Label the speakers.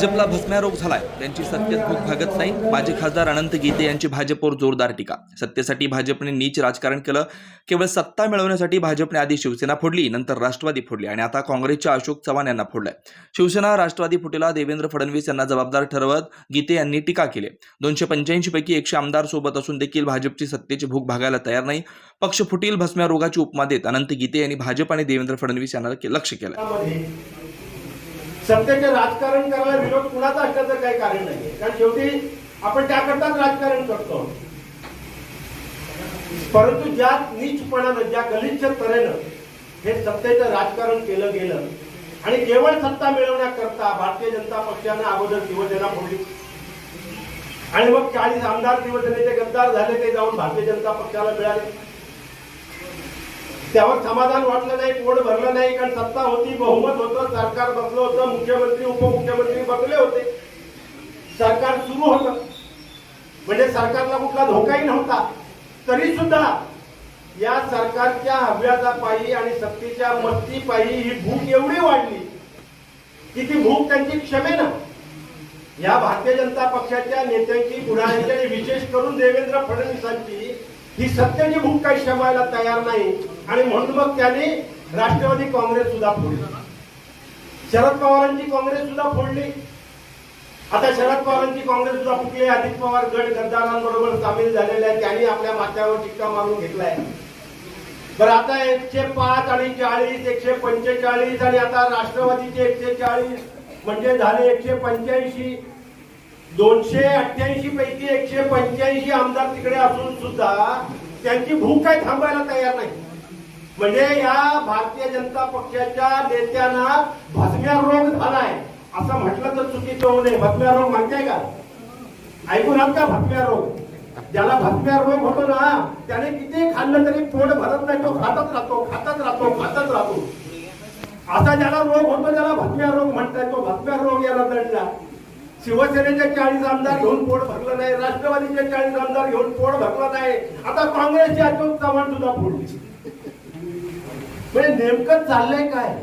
Speaker 1: भाजपला भस्म्यारोग झालाय. त्यांची सत्तेत भूक भागत नाही. माजी खासदार अनंत गीते यांची भाजपवर जोरदार टीका. सत्तेसाठी भाजपने नीच राजकारण केलं. केवळ सत्ता मिळवण्यासाठी भाजपने आधी शिवसेना फोडली नंतर राष्ट्रवादी फोडली आणि आता काँग्रेसच्या अशोक चव्हाण यांना फोडलंय. शिवसेना राष्ट्रवादी फुटीला देवेंद्र फडणवीस यांना जबाबदार ठरवत गीते यांनी टीका केली. दोनशे पंच्याऐंशी पैकी एकशे आमदार सोबत असून देखील भाजपची सत्तेची भूक भागायला तयार नाही. पक्ष फुटील भस्म्यारोगाची उपमा देत अनंत गीते यांनी भाजप आणि देवेंद्र फडणवीस यांना लक्ष केलं
Speaker 2: सत्तेचे राजकारण करायला विरोध कुणाचा असल्याचं काही कारण नाही. कारण शेवटी आपण त्याकरताच राजकारण करतो. परंतु ज्या नीचपणानं ज्या गलिच्छ तऱ्हेनं हे सत्तेचं राजकारण केलं गेलं आणि केवळ सत्ता मिळवण्याकरता भारतीय जनता पक्षानं अगोदर शिवसेना फोडली. आणि मग चाळीस आमदार शिवसेनेचे गद्दार झाले ते जाऊन भारतीय जनता पक्षाला मिळाले. त्यावर समाधान वाटलं नाही पोट भरलं नाही कारण सत्ता होती बहुमत होतं सरकार बसलं होतं मुख्यमंत्री उपमुख्यमंत्री बसले होते. सरकार सुरू होतं. म्हणजे सरकारला कुठला धोकाही नव्हता. तरी सुद्धा या सरकारच्या हव्याचा पायी आणि सत्तेच्या मस्ती पायी ही भूक एवढी वाढली की ती भूक त्यांची क्षमेनं या भारतीय जनता पक्षाच्या नेत्यांची पुढाऱ्यांची आणि विशेष करून देवेंद्र फडणवीसांची ही सत्याची भूक काही शमायला तयार नाही. आणि म्हणून मग त्यांनी राष्ट्रवादी काँग्रेस सुद्धा फोडली. शरद पवारांची काँग्रेस सुद्धा फोडली. आता शरद पवारांची काँग्रेस सुद्धा फुटली. अजित पवार गट गद्दारांबरोबर सामील झालेले आहे त्यांनी आपल्या माथ्यावर टिक्का मारून घेतलाय बरं आता एकशे पाच आणि चाळीस एकशे पंचेचाळीस आणि आता राष्ट्रवादीचे एकशे चाळीस. म्हणजे झाले एकशे पंच्याऐंशी. दोनशे अठ्ठ्याऐंशी पैकी एकशे पंच्याऐंशी आमदार तिकडे असून सुद्धा त्यांची भूक काय थांबायला तयार नाही. म्हणजे या भारतीय जनता पक्षाच्या नेत्यांना भस्म्या रोग झालाय असं म्हटलं तर चुकीचं होऊ नये. भस्म्या रोग म्हणताय का? ऐकून आहात का भस्म्या रोग? ज्याला भस्म्या रोग होतो ना त्याने किती खाल्लं तरी पोट भरत नाही तो खातच राहतो खातच राहतो खातच राहतो. आता ज्याला रोग होतो त्याला भस्म्या रोग म्हणताय तो भस्म्या रोग याला दडला. शिवसेनेचे चाळीस आमदार घेऊन पोट भरलं नाही राष्ट्रवादीचे चाळीस आमदार घेऊन पोट भरलं नाही. आता काँग्रेसचे अशोक चव्हाण सुद्धा फोडली म्हणजे नेमकं चाललंय काय?